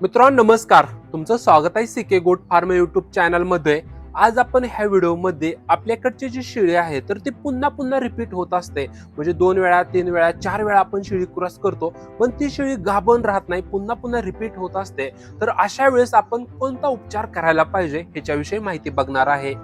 मित्रांनो नमस्कार. तुमचं स्वागत आहे सिके गोट फार्म युट्यूब चॅनलमध्ये आज आपण ह्या व्हिडिओमध्ये आपल्याकडची जी शेळी आहे तर ती पुन्हा पुन्हा रिपीट होत असते. म्हणजे दोन वेळा तीन वेळा चार वेळा आपण शेळी क्रॉस करतो पण ती शेळी गाभण राहत नाही पुन्हा पुन्हा रिपीट होत असते. तर अशा वेळेस आपण कोणता उपचार करायला पाहिजे ह्याच्याविषयी माहिती बघणार आहे.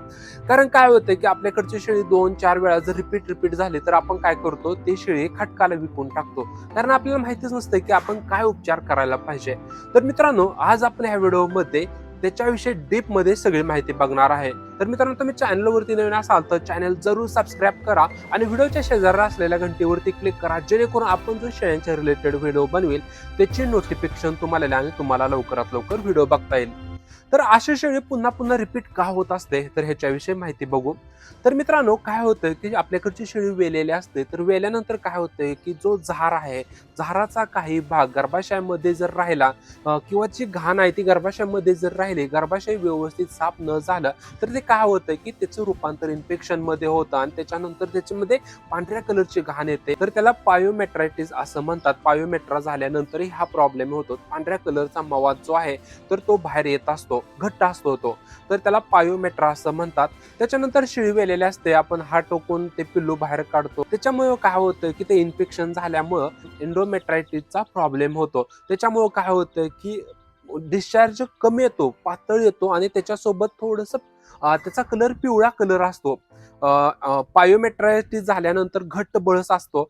कारण काय होतं की आपल्याकडची शेळी दोन चार वेळा जर रिपीट रिपीट झाली तर आपण काय करतो ती शेळी खटकाला विकून टाकतो. कारण आपल्याला माहितीच नसतं की आपण काय उपचार करायला पाहिजे. तर मित्रांनो आज आपण ह्या व्हिडिओमध्ये त्याच्याविषयी डीपमध्ये सगळी माहिती बघणार आहे. तर मित्रांनो तुम्ही चॅनलवरती नवीन असाल तर चॅनल जरूर सबस्क्राईब करा आणि व्हिडिओच्या शेजारला असलेल्या घंटीवरती क्लिक करा जेणेकरून आपण जो शेळ्यांच्या रिलेटेड व्हिडिओ बनवेल त्याची नोटिफिकेशन तुम्हाला आणि तुम्हाला लवकरात लवकर व्हिडिओ बघता येईल. तर अशी शेळी पुन्हा पुन्हा रिपीट का होत असते तर ह्याच्याविषयी माहिती बघू. तर मित्रांनो काय होतं की आपल्याकडची शेळी वेलेली असते तर वेल्यानंतर काय होतंय की जो झार आहे झाराचा काही भाग गर्भाशयामध्ये जर राहिला किंवा जी घाण आहे ती गर्भाशयामध्ये जर राहिली गर्भाशय व्यवस्थित साफ न झालं तर ते काय होतं की त्याचं रूपांतर इन्फेक्शनमध्ये होतं आणि त्याच्यानंतर त्याच्यामध्ये पांढऱ्या कलरची घाण येते. तर त्याला पायोमेट्रायटिस असं म्हणतात. पायोमेट्रा झाल्यानंतरही हा प्रॉब्लेम होतो. पांढऱ्या कलरचा मवाद जो आहे तर तो बाहेर येत असतो घट्ट असतो तो तर त्याला पायोमेट्रा असं म्हणतात. त्याच्यानंतर शिळी वेलेले असते आपण हा टोकून ते पिल्लू बाहेर काढतो. त्याच्यामुळे काय होतं की ते इन्फेक्शन झाल्यामुळं एन्डोमेट्रायटिसचा प्रॉब्लेम होतो. त्याच्यामुळं काय होतं की डिस्चार्ज कमी येतो पातळ येतो आणि त्याच्यासोबत थोडंसं त्याचा कलर पिवळा कलर असतो. पायोमेट्रायटिस झाल्यानंतर घट्ट बळस असतो.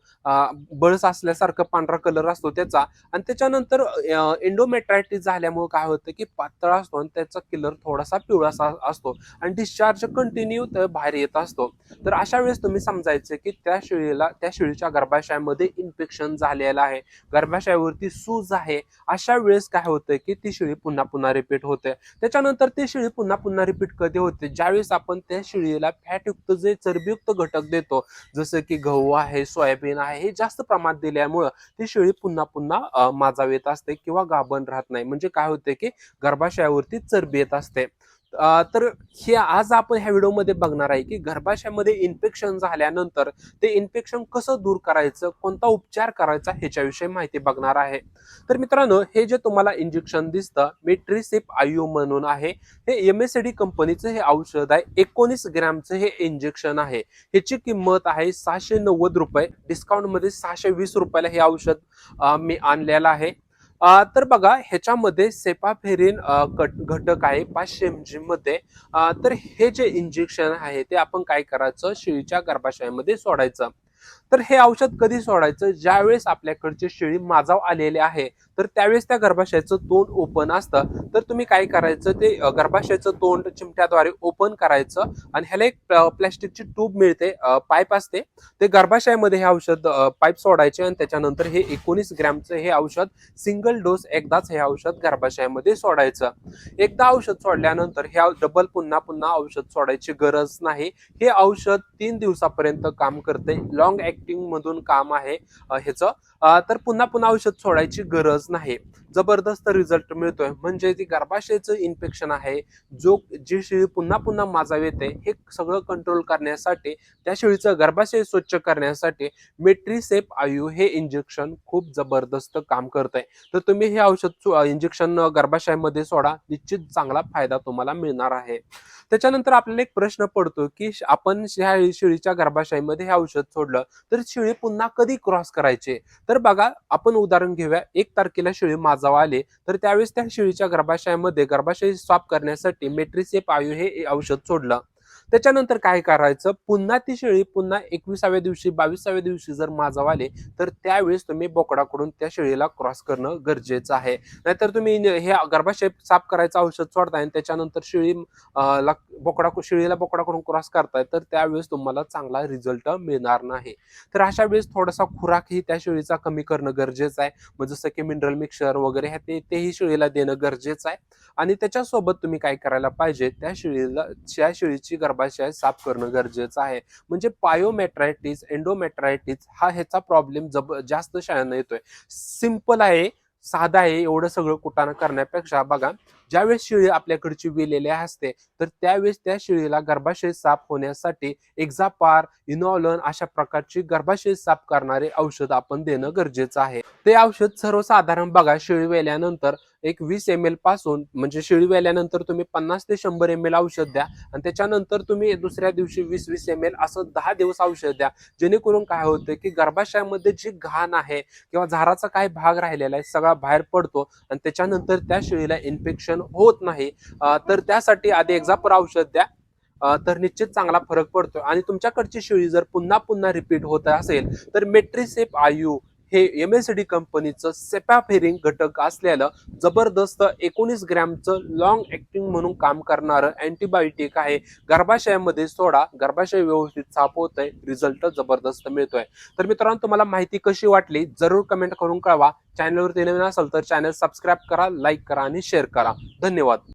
बळस असल्यासारखं पांढरा कलर असतो त्याचा. आणि त्याच्यानंतर एन्डोमेट्रायटिस झाल्यामुळे काय होतं की पातळ असतो आणि त्याचा कलर थोडासा पिवळासा असतो. आणि डिस्चार्ज कंटिन्यू बाहेर येत असतो. तर अशा वेळेस तुम्ही समजायचं की त्या शेळीला त्या शेळीच्या गर्भाशयामध्ये इन्फेक्शन झालेलं आहे. गर्भाशयावरती सूज आहे. अशा वेळेस काय होतं की ती शेळी पुन्हा पुन्हा रिपीट होते. त्याच्यानंतर ती शेळी पुन्हा पुन्हा रिपीट कधी होते. ज्यावेळेस आपण त्या शेळीला फॅटयुक्त जे चरबीयुक्त घटक देतो जसं की गहू आहे सोयाबीन आहे हे जास्त प्रमाणात दिल्यामुळं ती शेळी पुन्हा पुन्हा अं, माजाव येत असते किंवा गाभण राहत नाही. म्हणजे काय होते की गर्भाशयावरती चरबी येत असते. तर हे आज आपण ह्या व्हिडिओमध्ये बघणार आहे की गर्भाशयामध्ये इन्फेक्शन झाल्यानंतर ते इन्फेक्शन कसं दूर करायचं कोणता उपचार करायचा ह्याच्याविषयी माहिती बघणार आहे. तर मित्रांनो हे जे तुम्हाला इंजेक्शन दिसतं मेट्रिसिप आयु म्हणून आहे. हे एम एस डी कंपनीचं हे औषध आहे. एकोणीस ग्रॅमचं हे इंजेक्शन आहे. ह्याची किंमत आहे सहाशे नव्वद रुपये. डिस्काउंटमध्ये सहाशे वीस रुपयाला हे औषध मी आणलेलं आहे. तर बघा ह्याच्यामध्ये सेपाफेरिन घटक आहे पाचशे एम जी मध्ये तर हे जे इंजेक्शन आहे ते आपण काय करायचं? शेळीच्या गर्भाशयामध्ये सोडायचं. तर हे औषध कधी सोडायचं? ज्यावेळेस आपल्याकडची शेळी माजाव आलेली आहे तर त्यावेळेस त्या गर्भाशयाचं तोंड ओपन असतं. तर तुम्ही काय करायचं? ते गर्भाशयाचं तोंड चिमट्याद्वारे ओपन करायचं आणि ह्याला एक प्लॅस्टिकची ट्यूब मिळते पाईप असते. ते गर्भाशयामध्ये हे औषध पाईप सोडायचे आणि त्याच्यानंतर हे एकोणीस ग्रॅमचं हे औषध सिंगल डोस एकदाच हे औषध गर्भाशयामध्ये सोडायचं. एकदा औषध सोडल्यानंतर हे डबल पुन्हा पुन्हा औषध सोडायची गरज नाही. हे औषध तीन दिवसापर्यंत काम करते. लॉंग ऍक्टिंग मधून काम आहे ह्याच. ह्याचं तर पुन्हा पुन्हा औषध सोडायची गरज नाही. जबरदस्त रिझल्ट मिळतोय. म्हणजे ती गर्भाशयाचं इन्फेक्शन आहे जो जी शेळी पुन्हा पुन्हा माजाव येते हे सगळं कंट्रोल करण्यासाठी त्या शेळीचं गर्भाशय स्वच्छ करण्यासाठी मेट्रीसेप आयु हे इंजेक्शन खूप जबरदस्त काम करत आहे तर तुम्ही हे औषध इंजेक्शन गर्भाशयामध्ये सोडा. निश्चित चांगला फायदा तुम्हाला मिळणार आहे. त्याच्यानंतर आपल्याला एक प्रश्न पडतो की आपण ह्या शेळीच्या गर्भाशयामध्ये हे औषध सोडलं तर शेळी पुन्हा कधी क्रॉस करायचे? तर बघा आपण उदाहरण घेऊया. एक तारखेला शेळी माजावा आले तर त्यावेळेस त्या शेळीच्या गर्भाशयामध्ये गर्भाशय साफ करण्यासाठी मेट्रिसेप आयु हे औषध सोडलं. त्याच्यानंतर काय करायचं? पुन्हा ती शेळी पुन्हा एकविसाव्या दिवशी बावीसाव्या दिवशी जर माजाव आले तर त्यावेळेस तुम्ही बोकडाकडून त्या शेळीला क्रॉस करणं गरजेचं आहे. नाहीतर तुम्ही हे गर्भाशय साफ करायचं औषध सोडताय आणि त्याच्यानंतर शेळी ला बोकडा शेळीला बोकडाकडून क्रॉस करताय तर त्यावेळेस तुम्हाला चांगला रिझल्ट मिळणार नाही. तर अशा वेळेस थोडासा खुराक ही त्या शेळीचा कमी करणं गरजेचं आहे. मग जसं की मिनरल मिक्सर वगैरे हे ते तेही शेळीला देणं गरजेचं आहे. आणि त्याच्यासोबत तुम्ही काय करायला पाहिजे? त्या शेळीला त्या शेळीची गर्भाशय साफ करणं गरजेचं आहे. म्हणजे पायोमेट्रायटिस एंडोमेट्रायटिस हा ह्याचा प्रॉब्लेम जब जास्त शाळांना येतोय. सिंपल आहे साधा आहे एवढं सगळं कुटाणं करण्यापेक्षा बघा ज्यावेळेस शेळी आपल्याकडची वेलेली असते तर त्यावेळेस त्या शेळीला गर्भाशय साफ होण्यासाठी एक्झापार इनॉलन अशा प्रकारची गर्भाशय साफ करणारे औषध आपण देणं गरजेचं आहे. ते औषध सर्वसाधारण बघा शेळी वेल्यानंतर एक वीस एम एलपासून म्हणजे शेळी वेल्यानंतर तुम्ही पन्नास ते शंभर एम एल औषध द्या आणि त्याच्यानंतर तुम्ही दुसऱ्या दिवशी वीस वीस एम एल असं दहा दिवस औषध द्या. जेणेकरून काय होतं की गर्भाशयामध्ये जी घाण आहे किंवा झाराचा काय भाग राहिलेला आहे सगळा बाहेर पडतो आणि त्याच्यानंतर त्या शेळीला इन्फेक्शन होत नाही. तर त्यासाठी आधी एक्झापर औषध द्या. तर निश्चित चांगला फरक पडतो आणि तुमच्याकडची शेळी जर पुन्हा पुन्हा रिपीट होत असेल तर मेट्रिसेप आयु हे एम एस डी कंपनीचं सेपॅफेरिंग घटक असलेलं जबरदस्त एकोणीस ग्रॅमचं लॉंग ऍक्टिंग म्हणून काम करणारं अँटीबायोटिक आहे. गर्भाशयामध्ये सोडा गर्भाशय व्यवस्थित साफ आहे रिझल्ट जबरदस्त मिळतोय. तर मित्रांनो तुम्हाला माहिती कशी वाटली जरूर कमेंट करून कळवा. चॅनलवरती नवीन असेल तर चॅनल सबस्क्राईब करा लाईक करा आणि शेअर करा. धन्यवाद.